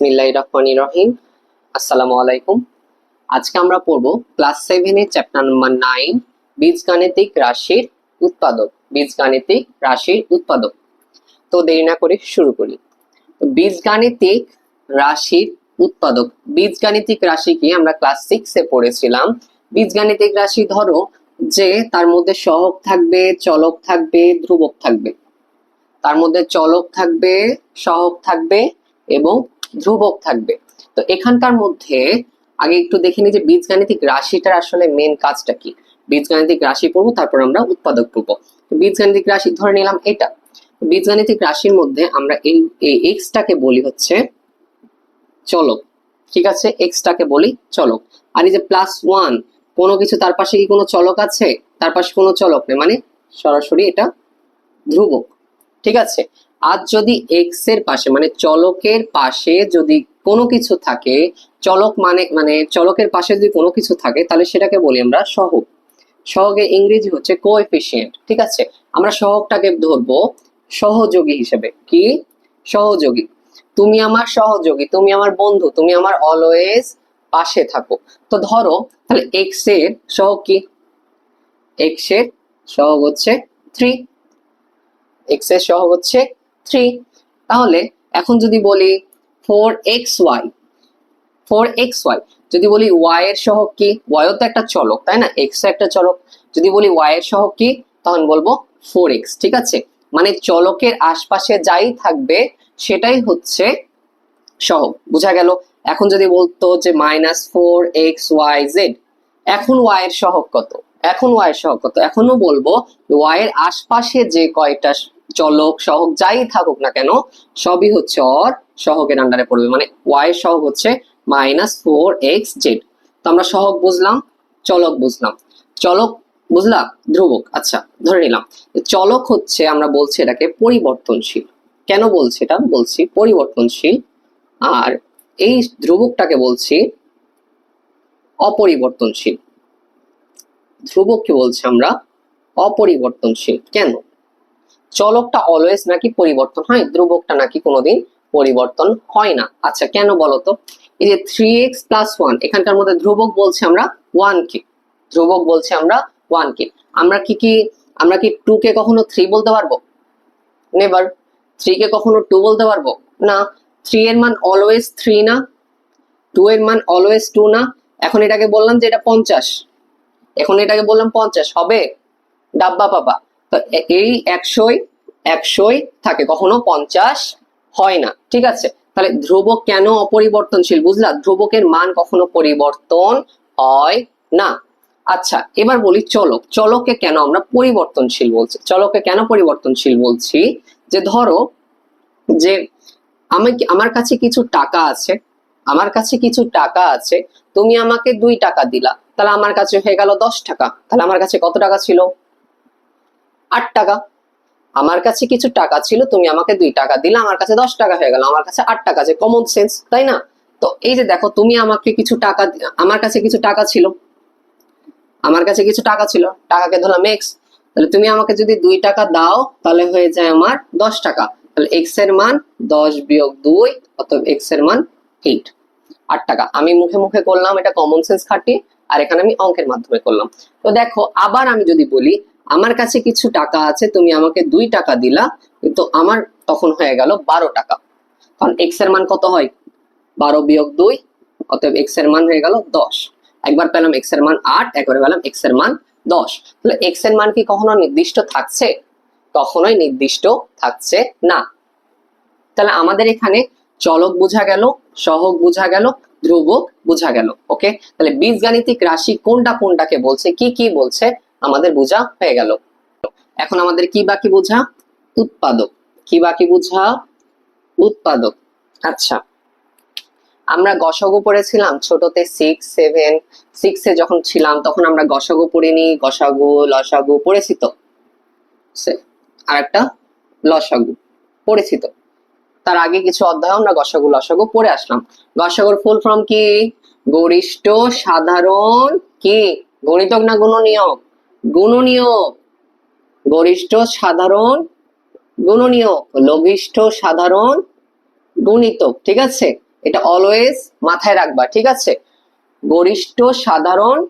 বিসমিল্লাহ রহমানি রহিম। আসসালামু আলাইকুম। আজকে আমরা পড়ব ক্লাস চ্যাপ্টার নাম্বার নাইন বীজগাণিতিক রাশির উৎপাদক, বীজগাণিতিক রাশির উৎপাদক। তো দেরি না করে শুরু করি। বীজগাণিতিক রাশির উৎপাদক, বীজগাণিতিক রাশি কি? আমরা ক্লাস সিক্সে পড়েছিলাম। বীজগাণিতিক রাশি ধরো যে তার মধ্যে সহগ থাকবে, চলক থাকবে, ধ্রুবক থাকবে। তার মধ্যে চলক থাকবে, সহগ থাকবে এবং ধ্রুবক থাকবে। তো এখানকার মধ্যে আগে একটু দেখে নিই যে বীজগাণিতিক রাশিটার আসলে মেন কাজটা কি। বীজগাণিতিক রাশি পড়ব, তারপর আমরা উৎপাদক পড়ব। বীজগাণিতিক রাশি ধরে নিলাম এটা। বীজগাণিতিক রাশির মধ্যে আমরা এই এক্সটাকে বলি হচ্ছে চলক। ঠিক আছে? এক্সটাকে বলি চলক। আর এই যে প্লাস ওয়ান কোনো কিছু তার পাশে কি কোনো চলক আছে? তার পাশে কোনো চলক নেই। মানে সরাসরি এটা ধ্রুবক। ঠিক আছে? আজ যদি এক্সের পাশে মানে চলকের পাশে যদি কোনো কিছু থাকে, চলক মানে মানে চলকের পাশে যদি কোনো কিছু থাকে, তাহলে সেটাকে বলি আমরা সহগ। সহগের ইংরেজি হচ্ছে কোএফিসিয়েন্ট ঠিক আছে? আমরা সহগটাকে ধরবো সহযোগী হিসেবে। কি? সহযোগী। তুমি আমার সহযোগী, তুমি আমার বন্ধু, তুমি আমার অলওয়েজ পাশে থাকো। তো ধরো, তাহলে এক্সের সহগ কি? এক্সের সহগ হচ্ছে থ্রি এক্সের সহগ হচ্ছে থ্রি তাহলে এখন যদি বলি four X Y four X Y যদি বলি ওয়াই এর সহগ কি ওয়াইও তো একটা চলক, তাই না? এক্স একটা চলক। যদি বলি ওয়াই এর সহগ কি, তখন বলব ফোর এক্স ঠিক আছে? মানে চলকের আশপাশে যাই থাকবে, সেটাই হচ্ছে সহগ, বোঝা গেল? এখন যদি বলতো যে minus four X Y Z এখন ওয়াই এর সহগ কত? এখন ওয়াই এর সহগ কত? এখনও বলব ওয়াই এর আশপাশে যে কয়টা চলক সহগ যাই থাকুক না কেন, সবই হচ্ছে অর সহকের আন্ডারে পড়বে। মানে ওয়াই সহগ হচ্ছে মাইনাস ফোর এক্স জেড তো আমরা সহগ বুঝলাম, চলক বুঝলাম। চলক বুঝলাম ধ্রুবক। আচ্ছা ধরে নিলাম। চলক হচ্ছে, আমরা বলছি এটাকে পরিবর্তনশীল। কেন বলছি এটা? বলছি পরিবর্তনশীল। আর এই ধ্রুবকটাকে বলছি অপরিবর্তনশীল। ধ্রুবককে বলছি আমরা অপরিবর্তনশীল। কেন? চলকটা অলওয়েজ নাকি পরিবর্তন হয়? ধ্রুবকটা নাকি কোনোদিন পরিবর্তন হয় না। আচ্ছা কেন বলতো? এই যে থ্রি এক্স প্লাস ওয়ান এখানকার মধ্যে ধ্রুবক বলছি আমরা ওয়ান কে ধ্রুবক বলছি আমরা ওয়ান কে আমরা কি কি, আমরা কি টু কে কখনো থ্রি বলতে পারব? নেভার থ্রি কে কখনো টু বলতে পারব? না। থ্রি এর মান অলওয়েজ থ্রি না। টু এর মান অলওয়েজ টু না। এখন এটাকে বললাম যে এটা পঞ্চাশ। এখন এটাকে বললাম পঞ্চাশ। হবে? ডাব্বা পাবা। তো এই একশোই একশোই থাকে, কখনো পঞ্চাশ হয় না, ঠিক আছে? তাহলে ধ্রুবক কেন অপরিবর্তনশীল? বুঝলা? ধ্রুবকের মান কখনো পরিবর্তন হয় না। আচ্ছা এবার বলি চলক। চলককে কেন আমরা পরিবর্তনশীল বলছি? চলককে কেন পরিবর্তনশীল বলছি? যে ধরো যে আমি আমার কাছে কিছু টাকা আছে, আমার কাছে কিছু টাকা আছে, তুমি আমাকে দুই টাকা দিলা, তাহলে আমার কাছে হয়ে গেল দশ টাকা, তাহলে আমার কাছে কত টাকা ছিল? আট টাকা। আমার কাছে কিছু টাকা ছিল, তুমি আমাকে দুই টাকা দিলে, আমার কাছে দশ টাকা হয়ে গেল, আমার কাছে আট টাকা আছে কমন সেন্স তাই না? তো এই যে দেখো, তুমি আমাকে কিছু টাকা আমার কাছে কিছু টাকা ছিল। আমার কাছে কিছু টাকা ছিল, টাকাকে ধরলাম এক্স তাহলে তুমি আমাকে যদি দুই টাকা দাও, তাহলে হয়ে যায় আমার দশ টাকা। তাহলে এক্সের মান দশ বিয়োগ দুই, অতএব এক্সের মান এইট আট টাকা। আমি মুখে মুখে করলাম, এটা কমন সেন্স খাটিয়ে আর এখানে আমি অঙ্কের মাধ্যমে করলাম। তো দেখো, আবার আমি যদি বলি আমার কাছে কিছু টাকা আছে, তুমি আমাকে দুই টাকা দিলা, কিন্তু আমার তখন হয়ে গেল বারো টাকা। কারণ এক্সের মান কত হয়? বারো বিয়োগ দুই, অতএব এক্সের মান হয়ে গেল দশ। একবার পেলাম এক্সের মান আট, একবার পেলাম এক্সের মান দশ। তাহলে এক্সের মান কি কখনো নির্দিষ্ট থাকছে? কখনোই নির্দিষ্ট থাকছে না। তাহলে আমাদের এখানে চলক বোঝা গেল, সহগ বোঝা গেল, ধ্রুবক বোঝা গেল, ওকে? তাহলে বীজগাণিতিক রাশি কোনটা কোনটাকে বলছে? কি কি বলছে? আমাদের বোঝা হয়ে গেল। এখন আমাদের কি বাকি বোঝা? উৎপাদক। কি বাকি বোঝা? উৎপাদক। আচ্ছা। আমরা গসাগু পড়েছিলাম ছোটতে সিক্স সেভেন সিক্সে যখন ছিলাম তখন আমরা গসাগু পড়িনি, গসাগু, লসাগু পড়েছি তো? আর একটা লসাগু পড়েছি তো? তার আগে কিছু অধ্যায় আমরা গসাগু, লসাগু পড়ে আসলাম। গসাগুর ফুল ফর্ম কি? গরিষ্ঠ সাধারণ কি? গণিতক না গুণনীয়ক? গুণনীয়ক গরিষ্ঠ সাধারণ গুণনীয়ক লঘিষ্ঠ সাধারণ গুণিতক ঠিক আছে? এটা অলওয়েজ মাথায় রাখবা, ঠিক আছে? গরিষ্ঠ সাধারণ,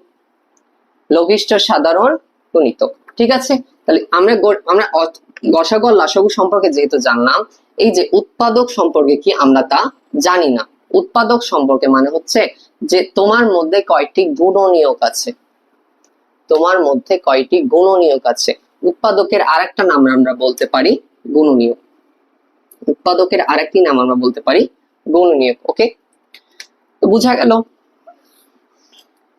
লঘিষ্ঠ সাধারণ গুণিতক ঠিক আছে? তাহলে আমরা আমরা অত- গসাগু আর লাসাগু সম্পর্কে যেহেতু জানলাম, এই যে উৎপাদক সম্পর্কে কি আমরা তা জানি না। উৎপাদক সম্পর্কে মানে হচ্ছে যে তোমার মধ্যে কয়টি গুণনীয়ক আছে। তোমার মধ্যে কয়টি গুণনীয়ক আছে? উৎপাদকের আরেকটা নাম আমরা বলতে পারি গুণনীয়ক। উৎপাদকের আরেকটি নাম আমরা বলতে পারি গুণনীয়ক, ওকে? তো বোঝা গেল?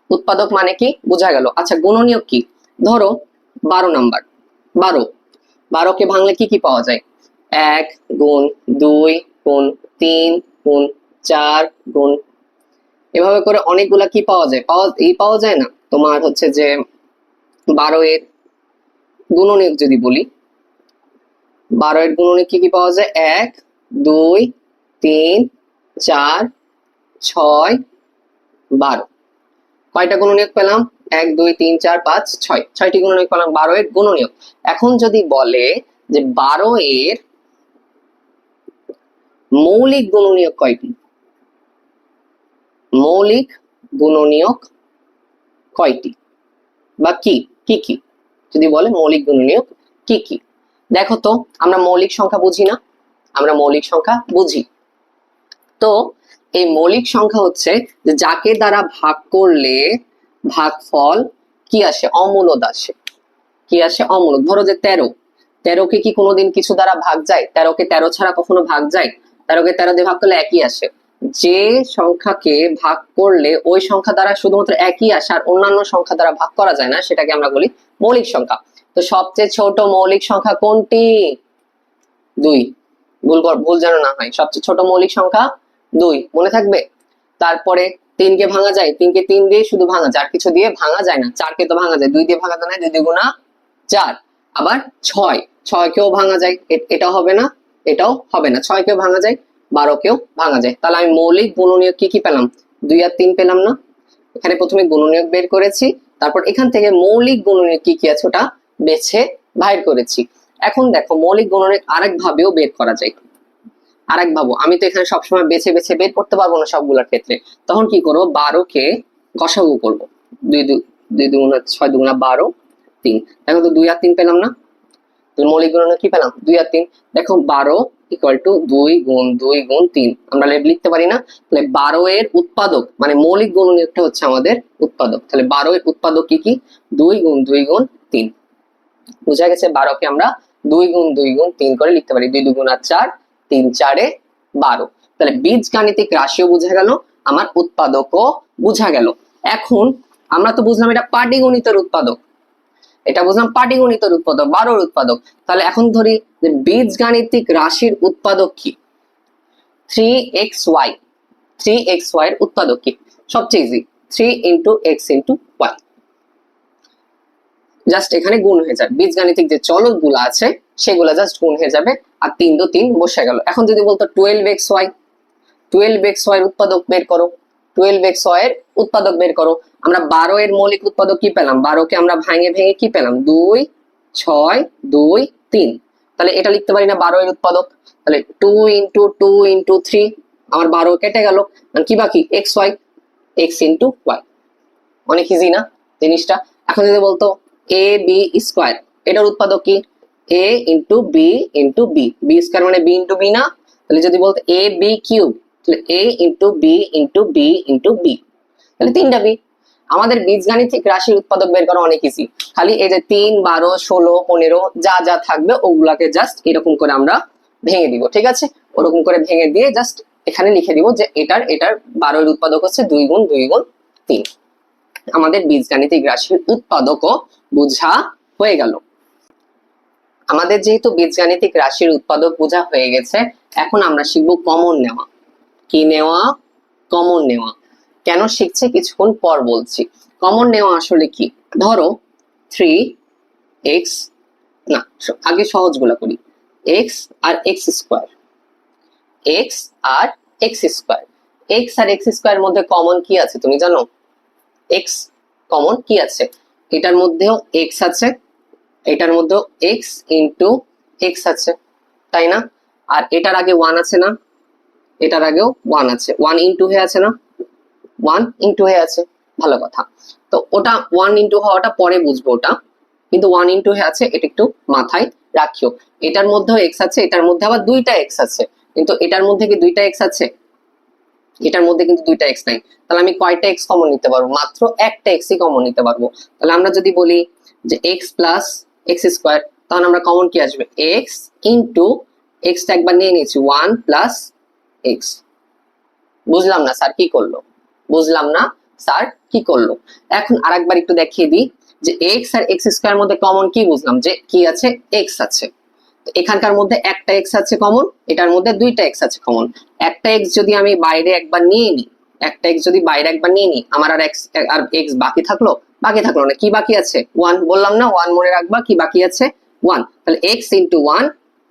উৎপাদক মানে কি? বোঝা গেল। আচ্ছা গুণনীয়ক কি? ধরো, বারো নাম্বার। বারো। বারোকে ভাঙলে কি কি পাওয়া যায়? এক গুণ দুই গুণ তিন গুণ চার গুণ। এভাবে করে অনেকগুলা কি পাওয়া যায়? পাওয়া এই পাওয়া যায় না? তোমার হচ্ছে যে বারো এর গুণনীয়ক যদি বলি বারো এর গুণনীয়ক কি কি পাওয়া যায়? এক, দুই, তিন, চার, ছয়, বারো। কয়টা গুণনীয়ক পেলাম? এক, দুই, তিন, চার, পাঁচ, ছয়। ছয়টি গুণনীয়ক পেলাম বারো এর গুণনীয়ক। এখন যদি বলে যে বারো এর মৌলিক গুণনীয়ক কয়টি? মৌলিক গুণনীয়ক কয়টি? বা কি? কি কি? যদি বলে মৌলিক গুণনীয়ক, কি কি? দেখো তো, আমরা মৌলিক সংখ্যা বুঝি না। আমরা মৌলিক সংখ্যা বুঝি। তো এই মৌলিক সংখ্যা হচ্ছে যাকে দ্বারা ভাগ করলে ভাগফল কি আসে? অমূলদ আসে। কি আসে? অমূলদ। ধরো যে তেরো। তেরোকে কি কোনোদিন কিছু দ্বারা ভাগ যায়? তেরোকে তেরো ছাড়া কখনো ভাগ যায়? তেরোকে তেরো দিয়ে ভাগ করলে একই আসে। যে সংখ্যাকে ভাগ করলে ওই সংখ্যা দ্বারা শুধুমাত্র একই আসে আর অন্যান্য সংখ্যা দ্বারা ভাগ করা যায় না, সেটাকে আমরা বলি মৌলিক সংখ্যা। তো সবচেয়ে ছোট মৌলিক সংখ্যা কোনটি? দুই। ভুল ভুল যেন না হয়। সবচেয়ে ছোট মৌলিক সংখ্যা দুই। মনে থাকবে? তারপরে তিনকে ভাঙা যায়। তিনকে তিন দিয়ে শুধু ভাঙা যায়। আর কিছু দিয়ে ভাঙা যায় না। চারকে তো ভাঙা যায়। দুই দিয়ে ভাঙা যায় না দুই দুগুণা চার। আবার ছয়। ছয়কেও ভাঙা যায়। এটা হবে না। এটাও হবে না। ছয়কেও ভাঙা যায়। বারোকেও ভাঙা যায়। তাহলে আমি মৌলিক গুণনীয়ক কি কি পেলাম? দুই আর তিন পেলাম না। এখানে প্রথমে গুণনীয়ক বের করেছি, তারপর এখান থেকে মৌলিক গুণনীয়ক কি কি আছে ওটা বেছে বাইর করেছি। এখন দেখো, মৌলিক গুণনীয়ক আরেক ভাবেও বের করা যায়। আরেক ভাবো, আমি তো এখানে সবসময় বেছে বেছে বের করতে পারব না সবগুলোর ক্ষেত্রে। তখন কি করব? বারোকে গসাগু করব। দুই দুই দুগুণা, ছয় দুগুণা বারো, তিন। দেখো তো দুই আর তিন পেলাম না। মৌলিক গুণনে কি পেলাম? দুই আর তিন। দেখো, বারো ইকুয়াল টু দুই গুণ দুই গুণ তিন। আমরা লেখ লিখতে পারি না। তাহলে বারো এর উৎপাদক মানে মৌলিক গুণনীয়কটা হচ্ছে আমাদের উৎপাদক। তাহলে বারো এর উৎপাদক কি কি? দুই গুণ দুই গুণ তিন। বোঝা গেছে বারোকে আমরা দুই গুণ দুই গুণ তিন করে লিখতে পারি। দুই দুগুণ আর চার, তিন চারে বারো। তাহলে বীজ গাণিতিক রাশিও বোঝা গেল, আমার উৎপাদকও বোঝা গেল। এখন আমরা তো বুঝলাম এটা পাটিগণিতের উৎপাদক। এটা বুঝলাম পাটিগণিতের উৎপাদক বারোর উৎপাদক তাহলে এখন ধরি যে বীজ গাণিতিক রাশির উৎপাদক কি? Three X Y three X Y এর উৎপাদক কি? সবচেয়ে easy three into X into Y just এখানে গুণ হয়ে যাবে। বীজগাণিতিক যে চলকগুলো আছে, সেগুলো জাস্ট গুণ হয়ে যাবে আর তিন দু তিন বসে গেল। এখন যদি বলতো twelve X Y twelve X Y এর উৎপাদক বের করো টুয়েলভ এক্স ওয়াই এর উৎপাদক বের করো আমরা বারো এর মৌলিক উৎপাদক কি পেলাম? বারোকে আমরা ভাঙে ভেঙে কি পেলাম? দুই, ছয়, দুই, তিন। তাহলে এটা লিখতে পারি না বারো এর উৎপাদক? তাহলে two into two into three আমার বারো কেটে গেল। কি বাকি? X Y X into Y অনেক ইজি না জিনিসটা? এখন যদি বলতো এ বি স্কোয়ার এটার উৎপাদক কি? A into B into B B square মানে বি ইন্টু বি না? তাহলে যদি বলতো এ বি কিউব তাহলে A into B into B into B তাহলে তিনটা বি আমাদের বীজগাণিতিক রাশির উৎপাদক বের করা অনেক ইজি খালি এই যে তিন, বারো, ষোলো, পনেরো, যা যা থাকবে ওগুলাকে জাস্ট এরকম করে আমরা ভেঙে দিব, ঠিক আছে? ওরকম করে ভেঙে দিয়ে জাস্ট এখানে লিখে দিব যে এটার এটার বারোর উৎপাদক হচ্ছে দুই গুণ দুই গুণ তিন। আমাদের বীজগাণিতিক রাশির উৎপাদকও বোঝা হয়ে গেল। আমাদের যেহেতু বীজগাণিতিক রাশির উৎপাদক বোঝা হয়ে গেছে, এখন আমরা শিখব কমন নেওয়া। কি নেওয়া? কমন নেওয়া। কেন শিখছে? কিছুক্ষণ পর বলছি। কমন নেওয়া আসলে কি? ধরো থ্রি এক্স না, আগে সহজগুলো করি। এক্স আর এক্স স্কোয়ার এক্স আর এক্স স্কোয়ার এক্স আর এক্স স্কোয়ার মধ্যে কমন কি আছে তুমি জানো? এক্স কমন কি আছে? এটার মধ্যেও এক্স আছে, এটার মধ্যেও এক্স ইন্টু এক্স আছে, তাই না? আর এটার আগে ওয়ান আছে না? এটার আগেও ওয়ান আছে। ওয়ান ইন্টু হয়ে আছে না? ওয়ান ইন্টু হয়ে আছে, ভালো কথা। তো ওটা ওয়ান ইন্টু হওয়াটা পরে বুঝব ওটা। কিন্তু ওয়ান ইন্টু হয়ে আছে, এটা একটু মাথায় রাখিও। এটার মধ্যেও এক্স আছে, এটার মধ্যে আবার দুইটা এক্স আছে। কিন্তু এটার মধ্যে কি দুইটা এক্স আছে? এটার মধ্যে কিন্তু দুইটা এক্স নাই। তাহলে আমি কয়টা এক্স কমন নিতে পারব? মাত্র একটা এক্সই কমন নিতে পারব। তাহলে আমরা যদি বলি যে এক্স প্লাস এক্স স্কোয়ার তখন আমরা কমন কি আসবে? এক্স ইন্টু এক্সটা একবার নিয়ে নিয়েছি ওয়ান প্লাস এক্স বুঝলাম না স্যার, কি করল? বুঝলাম না, স্যার কি করল? এখন আরেকবার একটু দেখিয়ে দিই যে এক্স আর এক্স স্কোয়ার মধ্যে কমন কি বুঝলাম? যে কি আছে? এক্স আছে। এখানকার মধ্যে একটা এক্স আছে কমন এটার মধ্যে দুইটা এক্স আছে কমন একটা এক্স যদি আমি বাইরে একবার নিয়ে নিই, একটা এক্স যদি বাইরে একবার নিয়ে নিই, আমার আর এক্স আর এক্স বাকি থাকল? বাকি থাকল না। কি বাকি আছে? ওয়ান বললাম না? ওয়ান মনে রাখবা। কি বাকি আছে? ওয়ান তাহলে এক্স ইন্টু ওয়ান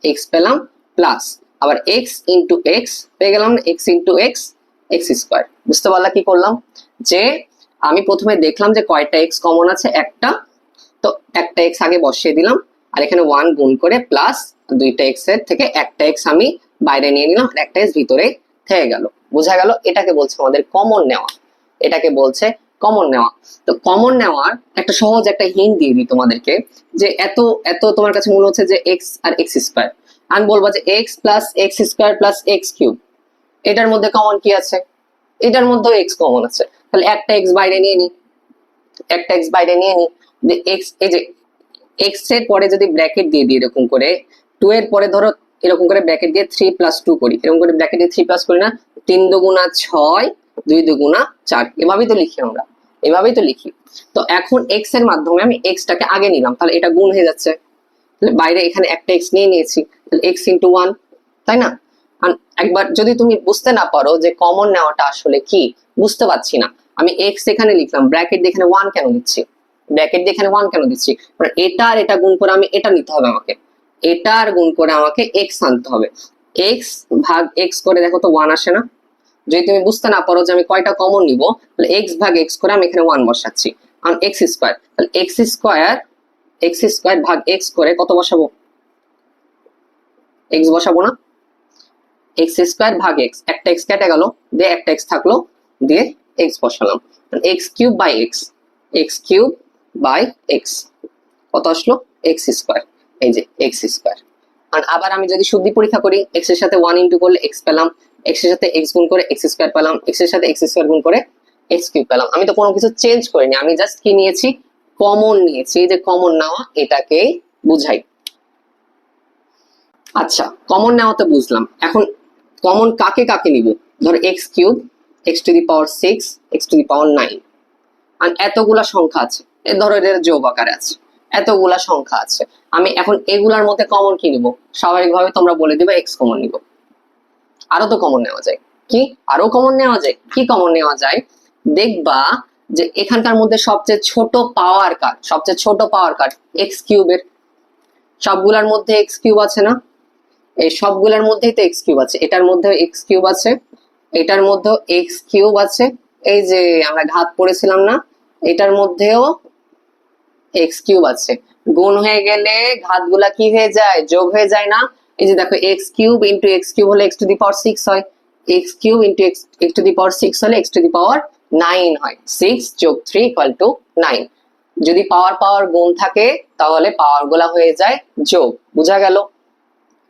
এক্স পেলাম প্লাস আবার এক্স ইন্টু এক্স পেয়ে গেলাম X into X X square বুঝতে পারলা কি করলাম? যে আমি প্রথমে দেখলাম যে কয়টা এক্স কমন আছে? একটা। তো একটা এক্স আগে বসিয়ে দিলাম। আর এখানে ওয়ান গুণ করে প্লাস দুইটা এক্সের থেকে একটা এক্স আমি বাইরে নিয়ে নিলাম। আর একটা এক্স ভিতরে থেকে গেল। বোঝা গেল এটাকে বলছে আমাদের কমন নেওয়া। এটাকে বলছে কমন নেওয়া। তো কমন নেওয়ার একটা সহজ একটা হিন্ট দিয়ে দিই তোমাদেরকে যে এত এত তোমার কাছে মনে হচ্ছে যে এক্স আর এক্স স্কোয়ার আমি বলব যে X plus X square plus X cube এটার মধ্যে কমন কি আছে? এটার মধ্যেও এক্স কমন আছে। তাহলে একটা এক্স বাইরে নিয়ে নি। একটা এক্স বাইরে নিয়ে নি। এক্স এই যে এক্সের পরে যদি ব্র্যাকেট দিয়ে দিই এরকম করে টু এর পরে ধরো এরকম করে ব্র্যাকেট দিয়ে থ্রি প্লাস টু করি। এরকম করে ব্র্যাকেট দিয়ে থ্রি প্লাস করি না। তিন দুগুণা ছয়, দুই দুগুণা চার। এভাবেই তো লিখি আমরা। এভাবেই তো লিখি। তো এখন এক্সের মাধ্যমে আমি এক্সটাকে আগে নিলাম। তাহলে এটা গুণ হয়ে যাচ্ছে। বাইরে এখানে একটা এক্স নিয়ে নিয়েছি। তাহলে এক্স ইন্টু ওয়ান তাই না? একবার যদি তুমি বুঝতে না পারো যে কমন নেওয়াটা আসলে কি, বুঝতে পারছি না। আমি এক্স এখানে লিখলাম ব্র্যাকেট দিয়ে এখানে ওয়ান কেন দিচ্ছি? ব্র্যাকেট দিয়ে এখানে ওয়ান কেন দিচ্ছি? মানে এটা আর এটা গুণ করে আমি এটা নিতে হবে আমাকে। এটা আর গুণ করে আমাকে এক্স আনতে হবে। এক্স ভাগ এক্স করে দেখো তো ওয়ান আসে না। যদি তুমি বুঝতে না পারো যে আমি কয়টা কমন নিব, তাহলে এক্স ভাগ এক্স করে আমি এখানে ওয়ান বসাচ্ছি। কারণ এক্স স্কোয়ার তাহলে এক্স স্কোয়ার এক্স স্কোয়ার ভাগ এক্স করে কত বসাবো? এক্স বসাবো না? এক্স স্কোয়ার ভাগ এক্স একটা এক্স কেটে গেল, দিয়ে একটা এক্স থাকল, দিয়ে এক্স বসালাম। X cube by X X cube by X কত আসলো? এক্স স্কোয়ার এই যে এক্স স্কোয়ার আর আবার আমি যদি শুদ্ধি পরীক্ষা করি এক্সের সাথে ওয়ান ইন্টু করলে এক্স পেলাম এক্সের সাথে এক্স গুণ করে এক্স স্কোয়ার পেলাম এক্সের সাথে এক্স স্কোয়ার গুণ করে এক্স কিউব পেলাম। আমি তো কোনো কিছু চেঞ্জ করিনি, আমি জাস্ট কি নিয়েছি? কমন নিয়েছি যে কমন নেওয়া, এটাকেই বুঝাই। আচ্ছা কমন নেওয়া তো বুঝলাম। এখন কমন কাকে কাকে নিব? ধরো X cube X to the power six X to the power nine আর এতগুলা সংখ্যা আছে। এ ধরো যোগ আকারে আছে। এতগুলা সংখ্যা আছে। আমি এখন এগুলার মধ্যে কমন কি নিব? স্বাভাবিকভাবে তোমরা বলে দিবে এক্স কমন নিব। আরও তো কমন নেওয়া যায়। কি? আরও কমন নেওয়া যায়। কি কমন নেওয়া যায়? দেখবা যে এখানকার মধ্যে সবচেয়ে ছোট পাওয়ার কার সবচেয়ে ছোট পাওয়ার কার এক্স কিউবের সবগুলার মধ্যে এক্স কিউব আছে না? এই সবগুলোর মধ্যেই তো এক্স কিউব আছে। এটার মধ্যেও এক্স কিউব আছে, এটার মধ্যেও এক্স কিউব আছে। এই যে আমরা ঘাত পড়েছিলাম না, এটার মধ্যেও এক্স কিউব আছে। গুণ হয়ে গেলে ঘাতগুলা কি হয়ে যায়? যোগ হয়ে যায় না। এই যে দেখো X cube into X cube হলে X to the power six হয়। X cube into X X to the power six হলে X to the power nine হয়। সিক্স যোগ থ্রি ইকুয়াল টু নাইন যদি পাওয়ার পাওয়ার গুণ থাকে, তাহলে পাওয়ারগুলা হয়ে যায় যোগ। বোঝা গেল?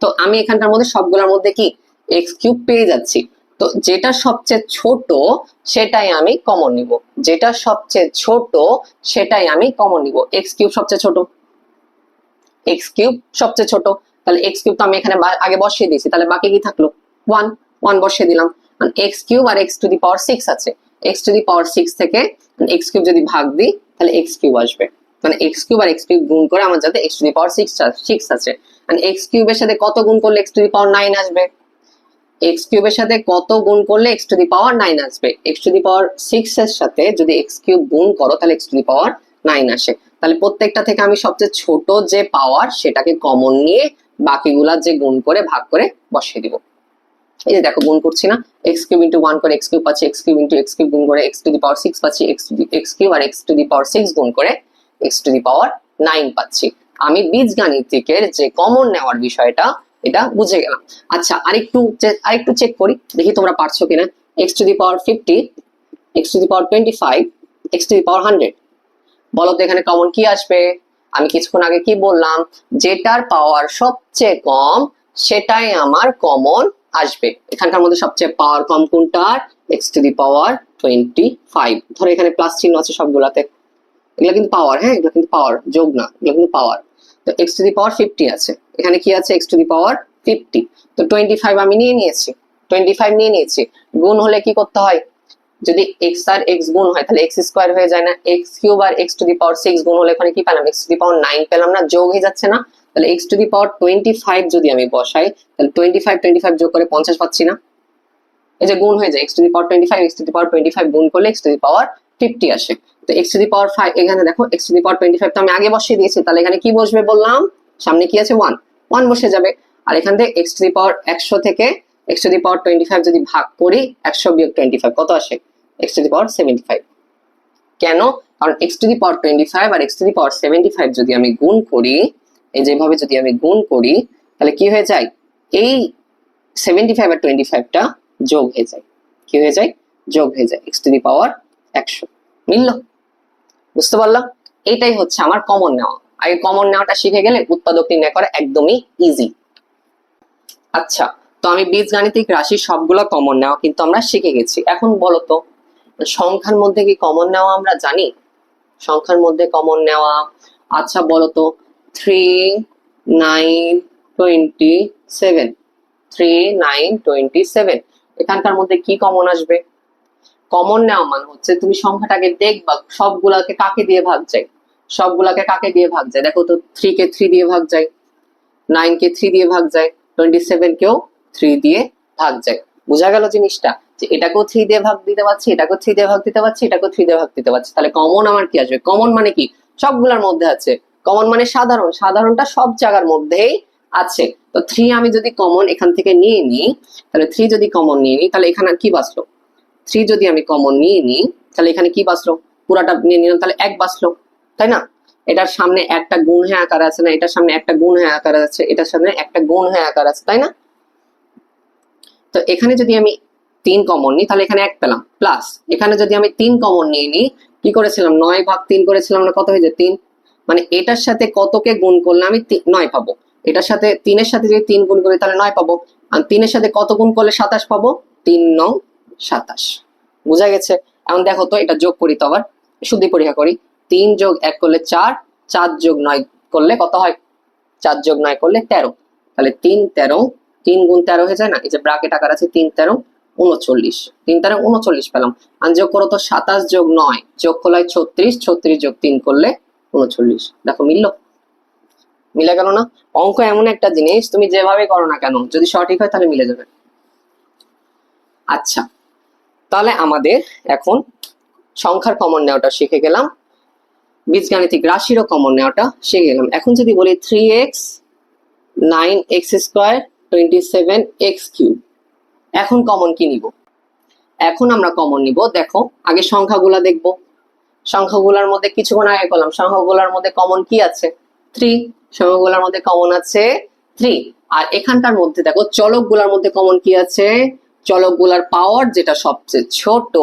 তো আমি এখানকার মধ্যে সবগুলোর মধ্যে কি এক্স কিউব পেয়ে যাচ্ছি। তো যেটা সবচেয়ে ছোট, সেটাই আমি কমন নিব। যেটা সবচেয়ে ছোট, সেটাই আমি কমন নিব। এক্স কিউব সবচেয়ে ছোট। এক্স কিউব সবচেয়ে ছোট। তাহলে এক্স কিউব তো আমি এখানে আগে বসিয়ে দিয়েছি। তাহলে বাকি কি থাকল? ওয়ান ওয়ান বসিয়ে দিলাম। X cube R X to the power six আছে। X to the power six থেকে এক্স কিউব যদি ভাগ দিই, তাহলে এক্স কিউব আসবে। মানে এক্স কিউব আর এক্স কিউব গুণ করে আমার যাতে X to the power six six আছে। মানে এক্স কিউবের সাথে কত গুণ করলে X to the power nine আসবে? এক্স কিউবের সাথে কত গুণ করলে X to the power nine আসবে? X to the power six এর সাথে যদি এক্স কিউব গুণ করো, তাহলে X to the power nine আসে। তাহলে প্রত্যেকটা থেকে আমি সবচেয়ে ছোট যে পাওয়ার সেটাকে কমন নিয়ে বাকিগুলা যে গুণ করে ভাগ করে বসিয়ে দিব। এই যে দেখো, গুণ করছি না। এক্স কিউব ইন্টু ওয়ান করে এক্স কিউব পাচ্ছি X cube into X cube গুণ করে X to the power six পাচ্ছি x x cube R X to the power six গুণ করে X to the power nine পাচ্ছি। আমি বীজগাণিতিকের যে কমন নেওয়ার বিষয়টা, এটা বুঝে গেলাম। আচ্ছা আরেকটু আরেকটু চেক করি, দেখি তোমরা পারছ কিনা। X to the power fifty X to the power twenty five X to the power hundred বলো তো এখানে কমন কি আসবে? আমি কিছুক্ষণ আগে কি বললাম? যেটার পাওয়ার সবচেয়ে কম, সেটাই আমার কমন আসবে। এখানকার মধ্যে সবচেয়ে পাওয়ার কম কোনটার? X to the power twenty five ধরো এখানে প্লাস চিহ্ন আছে সবগুলাতে। এগুলো কিন্তু পাওয়ার হ্যাঁ? এগুলো কিন্তু পাওয়ার যোগ না, এগুলো কিন্তু পাওয়ার তো X to the power fifty আছে। এখানে কি আছে? X to the power fifty তো টোয়েন্টি ফাইভ আমি নিয়ে নিয়েছি। টোয়েন্টি ফাইভ নিয়ে নিয়েছি। গুণ হলে কি করতে হয়? যদি এক্স আর এক্স গুণ হয়, তাহলে এক্স স্কোয়ার হয়ে যায় না। X cube R X to the power six গুণ হলে এখানে কি পেলাম? X to the power nine পেলাম না, যোগ হয়ে যাচ্ছে না। তাহলে X to the power twenty five যদি আমি বসাই, তাহলে টোয়েন্টি ফাইভ টোয়েন্টি ফাইভ যোগ করে পঞ্চাশ পাচ্ছি না। এই যে গুণ হয়ে যায় X to the power twenty five X to the power twenty five গুণ করলে X to the power fifty আসে। তো X to the power five এখানে দেখো X to the power twenty five তো আমি আগে বসিয়ে দিয়েছি, তাহলে এখানে কি বসবে বললাম? সামনে কি আছে? ওয়ান ওয়ান বসে যাবে। আর এখান থেকে এক্স টু দি পাওয়ার একশো থেকে X to the power twenty five যদি ভাগ করি, একশো বিয়োগ টোয়েন্টি ফাইভ কত আসে? X to the power seventy five কেন? কারণ X to the power twenty five R X to the power seventy five যদি আমি গুণ করি, এই যেভাবে যদি আমি গুণ করি, তাহলে কি হয়ে যায়? এই সেভেন্টি ফাইভ আর টোয়েন্টি ফাইভটা যোগ হয়ে যায়। কি হয়ে যায়? যোগ হয়ে যায় এক্স টু দি পাওয়ার একশো। মিললো? বুঝতে পারলাম? এটাই হচ্ছে আমার কমন নেওয়া। আগে কমন নেওয়াটা শিখে গেলে উৎপাদক নির্ণয় করা একদমই ইজি আচ্ছা তো আমি বীজগাণিতিক রাশি সবগুলো কমন নেওয়া কিন্তু আমরা শিখে গেছি। এখন বলো তো, সংখ্যার মধ্যে কি কমন নেওয়া আমরা জানি? সংখ্যার মধ্যে কমন নেওয়া। আচ্ছা বলো তো three nine twenty seven three nine twenty seven এখানকার মধ্যে কি কমন আসবে? কমন নেওয়া মানে হচ্ছে তুমি সংখ্যাটাকে দেখবা, সবগুলাকে কাকে দিয়ে ভাগ যায় সবগুলাকে কাকে দিয়ে ভাগ যায় দেখো তো থ্রি কে থ্রি দিয়ে ভাগ যায় নাইন কে থ্রি দিয়ে ভাগ যায় টোয়েন্টি সেভেন কেও থ্রি দিয়ে ভাগ যায় বোঝা গেল জিনিসটা? যে এটাকেও থ্রি দিয়ে ভাগ দিতে পারছি, এটাকেও থ্রি দিয়ে ভাগ দিতে পারছি, এটাকেও থ্রি দিয়ে ভাগ দিতে পারছি। তাহলে কমন আমার কি আসবে? কমন মানে কি? সবগুলোর মধ্যে আছে। কমন মানে সাধারণ। সাধারণটা সব জায়গার মধ্যেই আছে। তো থ্রি আমি যদি কমন এখান থেকে নিয়ে নিই, তাহলে থ্রি যদি কমন নিয়ে নিই, তাহলে এখানে কি বাঁচলো? থ্রি যদি আমি কমন নিয়ে নিই, তাহলে এখানে কি বাঁচলো? পুরাটা নিয়ে নিলাম, তাহলে এক বাঁচলো, তাই না? এটার সামনে একটা গুণ হয়ে আকার আছে না, এটার সামনে একটা গুণ হয়ে আকার আছে, এটার সামনে একটা গুণ হয়ে আকার আছে, তাই না? তো এখানে যদি আমি তিন কমন নিই, তাহলে এখানে এক পেলাম প্লাস এখানে যদি আমি তিন কমন নিয়ে নিই, কি করেছিলাম? নয় ভাগ তিন করেছিলাম না, কত হয়েছে? তিন। মানে এটার সাথে কতকে গুণ করলে আমি নয় পাবো। এটার সাথে তিনের সাথে যদি তিন গুণ করি, তাহলে নয় পাবো। আর তিনের সাথে কত গুণ করলে সাতাশ পাবো? তিন নং সাতাশ। বোঝা গেছে? এখন দেখো তো, এটা যোগ করি তো আবার। শুদ্ধি পরীক্ষা করি। তিন যোগ এক করলে চার চার যোগ নয় করলে কত হয়? চার যোগ নয় করলে তেরো। তাহলে তিন তেরো, তিন গুণ তেরো হয়ে যায় না? এই যে ব্রাকেট আকার আছে, তিন তেরো, উনচল্লিশ। তিন তেরো, উনচল্লিশ পেলাম। আর যোগ করো তো সাতাশ যোগ নয়, যোগ করলে ছত্রিশ ছত্রিশ যোগ তিন করলে উনচল্লিশ। দেখো, মিললো? মিলে গেল না? অঙ্ক এমন একটা জিনিস, তুমি যেভাবে করো না কেন, যদি সঠিক হয় তাহলে মিলে যাবে। আচ্ছা তাহলে আমাদের এখন সংখ্যার কমন নেওয়াটা শিখে গেলাম, বীজগাণিতিক রাশিরও কমন নেওয়াটা শিখে গেলাম। এখন যদি বলি three X nine X square twenty seven X cube এখন কমন কি নিব? এখন আমরা কমন নিব, দেখো, আগে সংখ্যাগুলা দেখব। সংখ্যাগুলোর মধ্যে কিছুক্ষণ আগে করলাম, সংখ্যাগুলোর মধ্যে কমন কি আছে? থ্রি সংখ্যাগুলোর মধ্যে কমন আছে থ্রি আর এখানটার মধ্যে দেখো, চলকগুলোর মধ্যে কমন কি আছে? চলকগুলার পাওয়ার যেটা সবচেয়ে ছোট,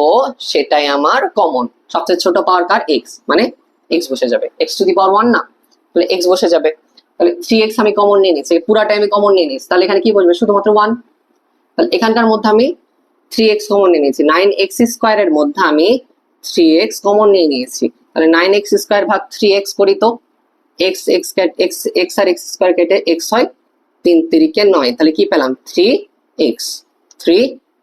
সেটাই আমার কমন সবচেয়ে ছোট পাওয়ার কার? এক্স মানে এক্স বসে যাবে। X to the power one না? তাহলে এক্স বসে যাবে। তাহলে থ্রি এক্স আমি কমন নিয়ে নিচ্ছি। পুরাটা আমি কমন নিয়ে নিচ্ছি। তাহলে এখানে কি বসবে? শুধুমাত্র ওয়ান তাহলে এখানকার মধ্যে আমি থ্রি এক্স কমন নিয়ে নিয়েছি নাইন এক্স স্কোয়ারের মধ্যে আমি থ্রি এক্স কমন নিয়ে নিয়েছি। তাহলে নাইন এক্স স্কোয়ার ভাগ থ্রি এক্স করি তো? এক্স এক্স এক্স এক্স আর এক্স স্কোয়ার কেটে এক্স হয় তিন তিরিকে নয়। তাহলে কি পেলাম? থ্রি এক্স থ্রি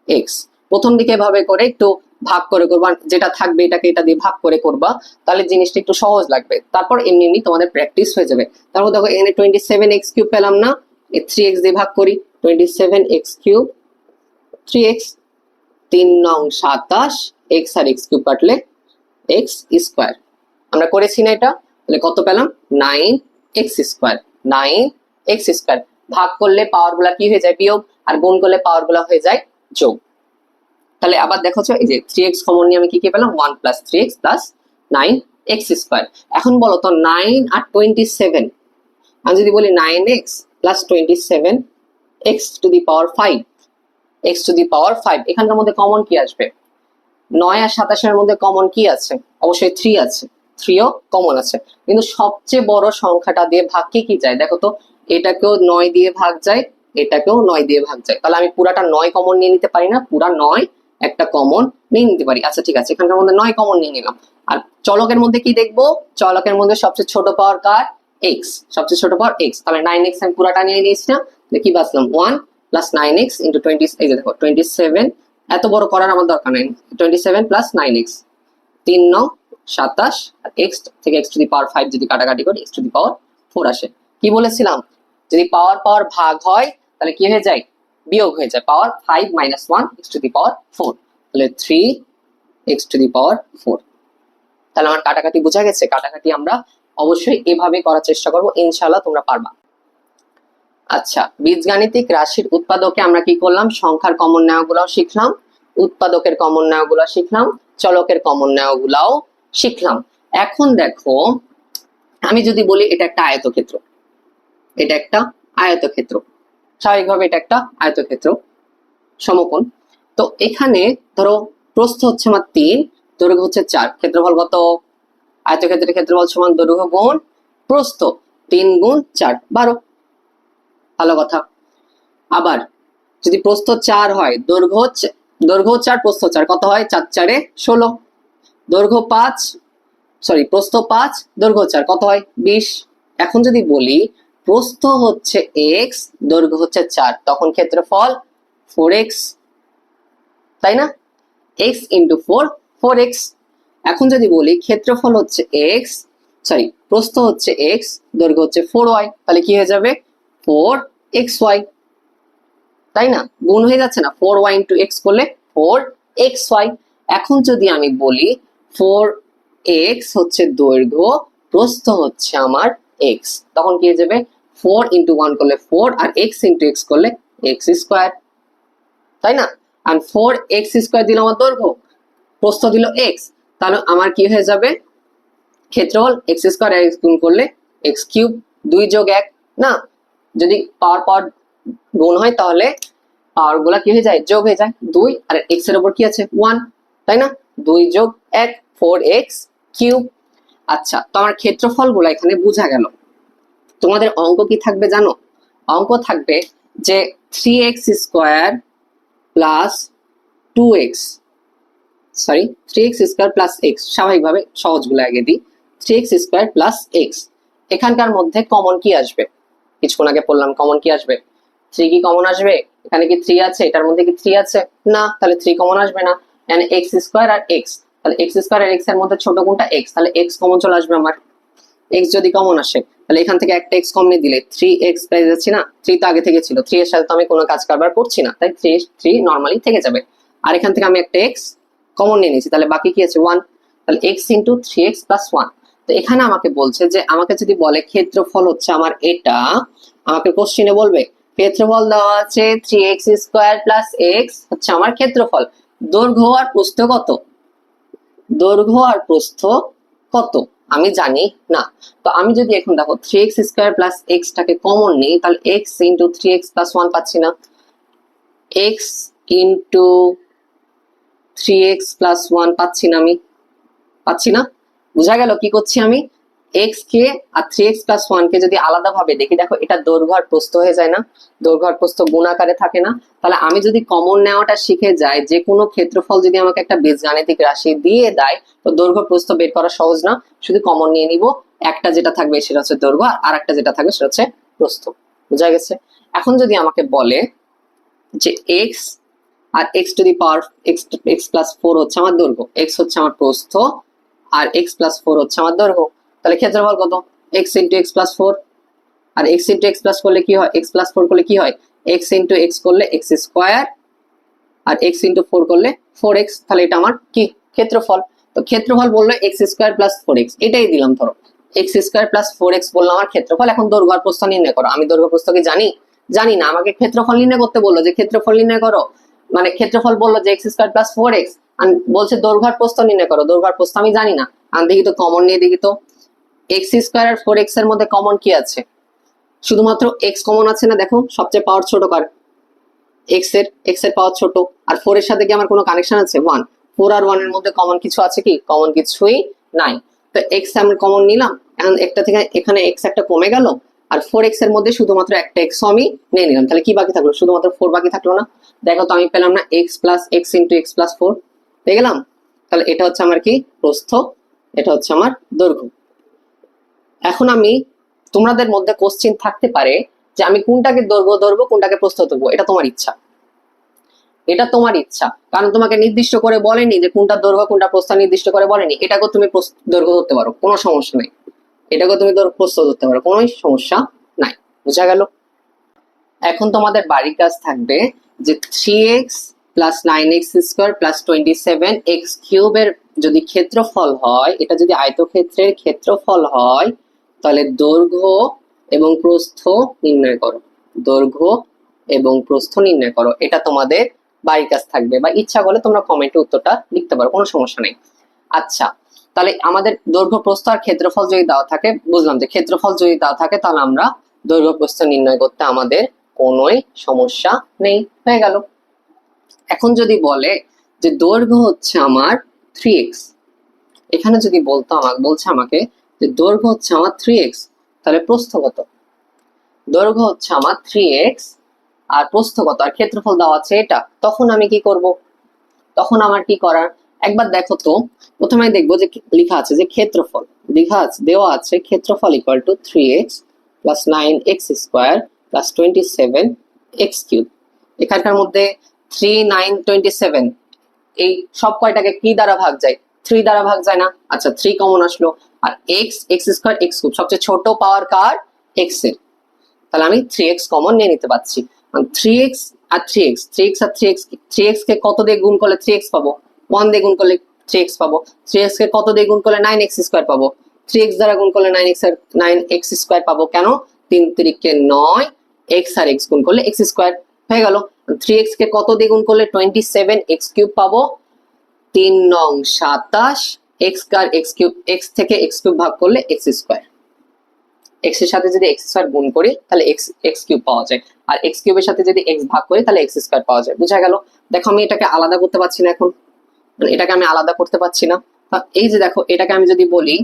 এক্স প্রথম দিকে এভাবে করে একটু ভাগ করে করবা যেটা থাকবে এটাকে এটা দিয়ে ভাগ করে করবা, তাহলে জিনিসটা একটু সহজ লাগবে। তারপর এমনি এমনি তোমাদের প্র্যাকটিস হয়ে যাবে। তারপর দেখো, এখানে টোয়েন্টি সেভেন এক্স কিউব পেলাম না থ্রি এক্স দিয়ে ভাগ করি twenty seven X cube three X তিন নং সাতাশ এক্স আর এক্স কিউব কাটলে এক্স স্কোয়ার আমরা করেছি না এটা, তাহলে কত পেলাম? Nine X square nine X square ভাগ করলে পাওয়ারগুলা কি হয়ে যায়? বিয়োগ আর গুণ করলে পাওয়ারগুলা হয়ে যায় যোগ। তাহলে আবার দেখো এই যে থ্রি এক্স কমন নিয়ে আমি কি কি পেলাম? One plus three X plus nine X square এখন বলো তো নাইন আর টোয়েন্টি সেভেন আমি যদি বলি nine X plus twenty seven X to the power five X to the power five এখানকার মধ্যে কমন কি আসবে? নয় আর সাতাশের মধ্যে কমন কি আছে? অবশ্যই থ্রি আছে। থ্রিও কমন আছে। কিন্তু সবচেয়ে বড় সংখ্যাটা দিয়ে ভাগ কি কি যায়? দেখো তো, এটাকেও নয় দিয়ে ভাগ যায় এটাকেও নয় দিয়ে ভাগ যায়। তাহলে আমি পুরাটা নয় কমন নিয়ে নিতে পারি না, পুরা নয় একটা কমন নিয়ে নিতে পারি। আচ্ছা ঠিক আছে, এখানকার মধ্যে নয় কমন নিয়ে নিলাম। আর চলকের মধ্যে কি দেখব? চলকের মধ্যে সবচেয়ে ছোট পাওয়ার কার? এক্স সবচেয়ে ছোট পাওয়ার এক্স তাহলে নাইন এক্স আমি পুরাটা নিয়ে নিয়েছি না কি বাঁচলাম? One plus nine X into twenty এই যে দেখো টোয়েন্টি সেভেন এত বড় করার আমার দরকার নেই। Twenty seven plus nine X তিন নং সাতাশ। আর এক্স থেকে X to the power five যদি কাটাকাটি করি X to the power four আসে। কি বলেছিলাম? যদি পাওয়ার পাওয়ার ভাগ হয় তাহলে কি হয়ে যায়? বিয়োগ হয়ে যায়। Power five minus one X to the power four তাহলে three X to the power four তাহলে আমার কাটাকাটি বোঝা গেছে? কাটাকাটি আমরা অবশ্যই এভাবে করার চেষ্টা করব। ইনশাল্লাহ তোমরা পারবা। আচ্ছা বীজগাণিতিক রাশির উৎপাদকে আমরা কি করলাম? সংখ্যার কমন নেওয়াগুলাও শিখলাম। উৎপাদকের কমন নেওয়াগুলো শিখলাম। চলকের কমন নেওয়াগুলাও শিখলাম। এখন দেখো, আমি যদি বলি এটা একটা আয়তক্ষেত্র। এটা একটা আয়তক্ষেত্র। স্বাভাবিকভাবে এটা একটা আয়তক্ষেত্র, সমকোণ। তো এখানে ধরো প্রস্থ হচ্ছে আমার তিন, দৈর্ঘ্য হচ্ছে চার, ক্ষেত্রফল কত? আয়তক্ষেত্রের ক্ষেত্রফল সমান দৈর্ঘ্য গুণ প্রস্থ, তিন গুণ চার, বারো। ভালো কথা। আবার যদি প্রস্থ চার হয়, দৈর্ঘ্য দৈর্ঘ্য চার, প্রস্থ চার, কত হয়? চার, চারে ষোলো। দৈর্ঘ্য পাঁচ সরি প্রস্থ পাঁচ, দৈর্ঘ্য চার, কত হয়? বিশ। এখন যদি বলি প্রস্থ হচ্ছে এক্স দৈর্ঘ্য হচ্ছে চার। তখন ক্ষেত্রফল ফোর এক্স তাই না? X into four four X এখন যদি বলি ক্ষেত্রফল হচ্ছে এক্স সরি প্রস্থ হচ্ছে এক্স দৈর্ঘ্য হচ্ছে ফোর ওয়াই তাহলে কি হয়ে যাবে? ফোর এক্স ওয়াই তাই না? গুণ হয়ে যাচ্ছে না? ফোর ওয়াই ইন্টু এক্স করলে ফোর এক্স ওয়াই এখন যদি আমি বলি ফোর এক্স হচ্ছে দৈর্ঘ্য, প্রস্থ হচ্ছে আমার এক্স তখন কি হয়ে যাবে? ফোর ইন্টু ওয়ান করলে ফোর আর এক্স ইন্টু এক্স করলে এক্স স্কোয়ার তাই না? আর ফোর এক্স স্কোয়ার দিল আমার দৈর্ঘ্য। প্রস্থ দিল এক্স তাহলে আমার কি হয়ে যাবে? ক্ষেত্রফল এক্স স্কোয়ার এক্স গুণ করলে এক্স কিউব দুই যোগ এক। না, যদি পাওয়ার পাওয়ার গুণ হয় তাহলে পাওয়ারগুলা কি হয়ে যায়? যোগ হয়ে যায়। দুই আর এক্সের উপর কি আছে? ওয়ান তাই না? দুই যোগ এক ফোর এক্স কিউব আচ্ছা তো আমার ক্ষেত্রফলগুলা এখানে বোঝা গেল। তোমাদের অঙ্ক কি থাকবে জানো? অঙ্ক থাকবে যে three X square plus two X sorry three X square plus X স্বাভাবিকভাবে সহজগুলো আগে দিই three X square plus X এখানকার মধ্যে কমন কি আসবে? কিছুক্ষণ আগে বললাম কমন কি আসবে? থ্রি কি কমন আসবে? এখানে কি থ্রি আছে? এটার মধ্যে কি থ্রি আছে? না, তাহলে থ্রি কমন আসবে না। এক্স স্কোয়ার আর এক্স তাহলে এক্স স্কোয়ার আর এক্সের মধ্যে ছোট কোনটা? এক্স তাহলে এক্স কমন চলে আসবে আমার। এক্স যদি কমন আসে, তাহলে এখান থেকে একটা এক্স কমিয়ে দিলে থ্রি এক্স পেয়ে যাচ্ছি না? থ্রি তো আগে থেকে ছিল। থ্রি এর সাথে তো আমি কোনো কাজ কারবার করছি না, তাই থ্রি থ্রি নর্মালি থেকে যাবে। আর এখান থেকে আমি একটা এক্স কমন নিয়ে নিয়েছি, তাহলে বাকি কি আছে? ওয়ান তাহলে X into three X plus one তো এখানে আমাকে বলছে যে, আমাকে যদি বলে ক্ষেত্রফল হচ্ছে আমার এটা, আমাকে কোশ্চিনে বলবে, ক্ষেত্রফল দেওয়া আছে three X square plus X হচ্ছে আমার ক্ষেত্রফল। দৈর্ঘ্য আর প্রস্থ কত? দৈর্ঘ্য আর প্রস্থ কত? আমি জানি না। তো আমি যদি এখন দেখো থ্রি এক্স স্কোয়ার প্লাস এক্সটাকে কমন নেই, তাহলে X into three X plus one পাচ্ছি না। X into three X plus one পাচ্ছি না আমি। পাচ্ছি না? বোঝা গেল কি করছি আমি? এক্স কে আর থ্রি এক্স প্লাস ওয়ান কে যদি আলাদা ভাবে দেখি, দেখো এটা দৈর্ঘ্য আর প্রস্থ হয়ে যায় না দৈর্ঘ্য আর প্রস্থ গুণ আকারে থাকে না। তাহলে আমি যদি কমন নেওয়াটা শিখে যাই, যে কোনো ক্ষেত্রফল যদি আমাকে একটা বীজগাণিতিক রাশি দিয়ে দেয়, তো দৈর্ঘ্য প্রস্থ বের করা সহজ না। শুধু কমন নিয়ে নিব, একটা যেটা থাকবে সেটা হচ্ছে দৈর্ঘ্য, আর একটা যেটা থাকবে সেটা হচ্ছে প্রস্থ। বোঝা গেছে? এখন যদি আমাকে বলে যে x R x to the power x x plus four হচ্ছে আমার দৈর্ঘ্য এক্স হচ্ছে আমার প্রস্থ, আর এক্স প্লাস ফোর হচ্ছে আমার দৈর্ঘ্য। তাহলে ক্ষেত্রফল কত? X into x plus four আর এক্স ইন্টু এক্স প্লাস করলে কি হয়? এক্স প্লাস ফোর করলে কি হয়? এক্স ইন্টু এক্স করলে এক্স স্কোয়ার আর এক্স ইন্টু ফোর করলে ফোর এক্স তাহলে এটা আমার কি? ক্ষেত্রফল। তো ক্ষেত্রফল বলল x square plus four x এটাই দিলাম ধরো। X square plus four x বললাম আমার ক্ষেত্রফল। এখন দৈর্ঘ্য আর প্রস্থ নির্ণয় করো। আমি দৈর্ঘ্য প্রস্থ কি জানি? জানি না। আমাকে ক্ষেত্রফল নির্ণয় করতে বলল যে ক্ষেত্রফল নির্ণয় করো। মানে ক্ষেত্রফল বলল যে x square plus four x বলছে দৈর্ঘ্য আর প্রস্থ নির্ণয় করো। দৈর্ঘ্য আর প্রস্থ আমি জানি না। আমি দেখি তো কমন নিয়ে দেখি তো এক্স স্কোয়ার আর ফোর এক্সের মধ্যে কমন কি আছে? শুধুমাত্র এক্স কমন আছে না, দেখো, সবচেয়ে পাওয়ার ছোট কার? এক্সের এক্সের পাওয়ার ছোট। আর ফোর এর সাথে কি আমার কোনো কানেকশন আছে? ওয়ান ফোর আর ওয়ানের মধ্যে কমন কিছু আছে কি? কমন কিছুই নাই। তো এক্স আমি কমন নিলাম, এখন একটা থেকে এখানে এক্স একটা কমে গেল, আর ফোর এক্সের মধ্যে শুধুমাত্র একটা এক্স আমি নিয়ে নিলাম। তাহলে কি বাকি থাকল? শুধুমাত্র ফোর বাকি থাকল না? দেখো তো আমি পেলাম না x plus x into x plus four পেয়ে গেলাম? তাহলে এটা হচ্ছে আমার কি? প্রস্থ, এটা হচ্ছে আমার দৈর্ঘ্য। এখন আমি তোমাদের মধ্যে কোশ্চেন থাকতে পারে যে আমি কোনটাকে দৈর্ঘ্য ধরবো, কোনটাকে প্রস্থ ধরবো এটা তোমার ইচ্ছা। এটা তোমার ইচ্ছা। কারণ তোমাকে নির্দিষ্ট করে বলেনি যে কোনটা দৈর্ঘ্য কোনটা প্রস্থ নির্দিষ্ট করে বলেনি। এটাকেও তুমি দৈর্ঘ্য ধরতে পারো। কোনো সমস্যা নেই। এটাকেও তুমি প্রস্থ ধরতে পারো। কোনো সমস্যা নাই। বুঝা গেল? এখন তোমাদের বাড়ির কাজ থাকবে যে three x plus nine x square plus twenty seven x কিউবের যদি ক্ষেত্রফল হয়, এটা যদি আয়তক্ষেত্রের ক্ষেত্রফল হয় তাহলে দৈর্ঘ্য এবং প্রস্থ নির্ণয় করো। দৈর্ঘ্য এবং প্রস্থ নির্ণয় করো। এটা তোমাদের বাড়ির কাজ থাকবে বা ইচ্ছা করলে তোমরা কমেন্টে উত্তরটা লিখতে পারো, কোনো সমস্যা নেই। আচ্ছা তাহলে আমাদের দৈর্ঘ্য, প্রস্থ আর ক্ষেত্রফল যদি দেওয়া থাকে, বুঝলাম যে ক্ষেত্রফল যদি দেওয়া থাকে, তাহলে আমরা দৈর্ঘ্য, প্রস্থ নির্ণয় করতে আমাদের কোনোই সমস্যা নেই। হয়ে গেল। এখন যদি বলে যে দৈর্ঘ্য হচ্ছে আমার থ্রি এক্স এখানে যদি বলতো আমাকে, বলছে আমাকে যে দৈর্ঘ্য হচ্ছে আমার থ্রি এক্স তাহলে প্রস্থ কত? দৈর্ঘ্য হচ্ছে আমার থ্রি এক্স আর প্রস্থ কত? আর ক্ষেত্রফল দেওয়া আছে এটা। তখন আমি কি করব? তখন আমার কি করার? একবার দেখো তো প্রথমে দেখব যে লেখা আছে যে ক্ষেত্রফল। লেখা আছে, দেওয়া আছে ক্ষেত্রফল equal to three x plus nine x square plus twenty seven x cube এখানকার মধ্যে থ্রি নাইন টোয়েন্টি সেভেন এই সব কয়টাকে কি দ্বারা ভাগ যায়? থ্রি দ্বারা ভাগ যায় না। আচ্ছা থ্রি কমন আসলো। আর x x square x cube সবচেয়ে ছোট পাওয়ার কার এক্সের তাহলে আমি থ্রি এক্স কমন নিয়ে নিতে পারছি থ্রি এক্স আর থ্রি এক্স থ্রি এক্স আর থ্রি এক্স থ্রি এক্স কে কত দিয়ে গুণ করলে থ্রি এক্স পাবো ওয়ান দিয়ে গুণ করলে থ্রি এক্স পাবো থ্রি এক্স কে কত দিয়ে গুণ করলে নাইন এক্স স্কোয়ার পাবো থ্রি এক্স দ্বারা গুণ করলে নাইন এক্স আর নাইন এক্স স্কোয়ার পাবো কেন তিন তিরিকে নয় এক্স আর এক্স গুণ করলে এক্স স্কোয়ার হয়ে গেল থ্রি এক্স কে কত দিয়ে গুণ করলে টোয়েন্টি সেভেন এক্স কিউব পাবো তিন নং সাতাশ এক্স কার এক্স কিউব এক্স থেকে এক্স কিউব ভাগ করলে এক্স স্কোয়ার এক্সের সাথে যদি এক্স স্কোয়ার গুণ করি, তাহলে এক্স এক্স কিউব পাওয়া যায়। আর এক্স কিউবের সাথে যদি এক্স ভাগ করি, তাহলে এক্স স্কোয়ার পাওয়া যায়। বুঝা গেল? দেখো, আমি এটাকে আলাদা করতে পারছি না এখন। এটাকে আমি আলাদা করতে পারছি না। এই যে দেখো, এটাকে আমি যদি বলি,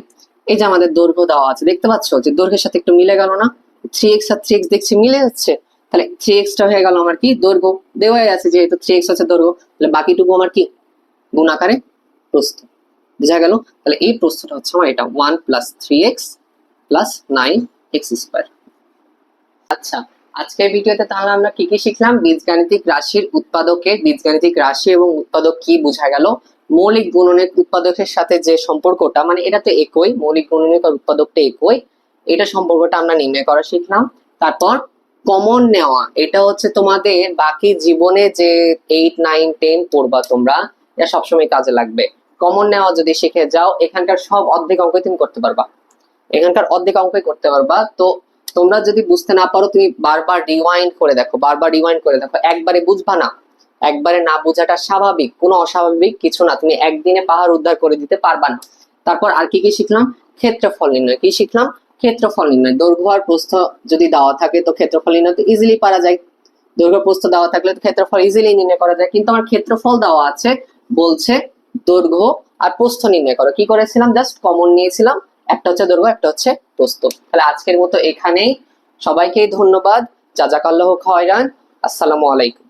এই যে আমাদের দৈর্ঘ্য দেওয়া আছে, দেখতে পাচ্ছ? যে দৈর্ঘ্যের সাথে একটু মিলে গেল না? থ্রি এক্স আর থ্রি এক্স দেখছি মিলে যাচ্ছে। তাহলে থ্রি এক্সটা হয়ে গেল আমার কি? দৈর্ঘ্য। দেওয়াই আছে যেহেতু থ্রি এক্স আছে দৈর্ঘ্য। তাহলে বাকিটুকু আমার কি? গুণ আকারে প্রস্থ। বোঝা গেল? তাহলে এই প্রস্থটা হচ্ছে আমার এটা one plus three x plus nine x square আচ্ছা আজকের ভিডিওতে তাহলে আমরা কি কি শিখলাম? বীজগাণিতিক রাশির উৎপাদকের বীজগাণিতিক রাশি এবং উৎপাদক কি বোঝা গেল? মৌলিক গুণনের উৎপাদকের সাথে যে সম্পর্কটা মানে এটা তো একই, মৌলিক গুণনের উৎপাদকটা একই, এটা সম্পর্কটা আমরা নির্ণয় করা শিখলাম। তারপর কমন নেওয়া, এটা হচ্ছে তোমাদের বাকি জীবনে যে এইট নাইন টেন পড়বা তোমরা, এটা সবসময় কাজে লাগবে। কমন নেওয়া যদি শিখে যাও, এখানকার সব অর্ধেক অঙ্ক তুমি করতে পারবা। এখানকার অর্ধেক অঙ্কই করতে পারবা। তো তোমরা যদি বুঝতে না পারো, তুমি বারবার রিওয়াইন্ড করে দেখো, বারবার রিওয়াইন্ড করে দেখো। একবারে বুঝবা না। একবারে না বোঝাটা স্বাভাবিক, কোনো অস্বাভাবিক কিছু না। তুমি একদিনে পাহাড় উদ্ধার করে দিতে পারবা না। তারপর আর কি কি শিখলাম? ক্ষেত্রফল নির্ণয়। কি শিখলাম? ক্ষেত্রফল নির্ণয়। দৈর্ঘ্য আর প্রস্থ যদি দেওয়া থাকে, তো ক্ষেত্রফল নির্ণয় তো ইজিলি পারা যায়। দৈর্ঘ্য, প্রস্থ দেওয়া থাকলে তো ক্ষেত্রফল ইজিলি নির্ণয় করা যায়। কিন্তু আমার ক্ষেত্রফল দেওয়া আছে, বলছে দৈর্ঘ্য আর প্রস্থ নির্ণয় করো। কি করেছিলাম? জাস্ট কমন নিয়েছিলাম। একটা হচ্ছে দৈর্ঘ্য, একটা হচ্ছে প্রস্থ। তাহলে আজকের মতো এখানেই। সবাইকে ধন্যবাদ। জাজাকাল্লাহ খয়রান আসসালামু আলাইকুম।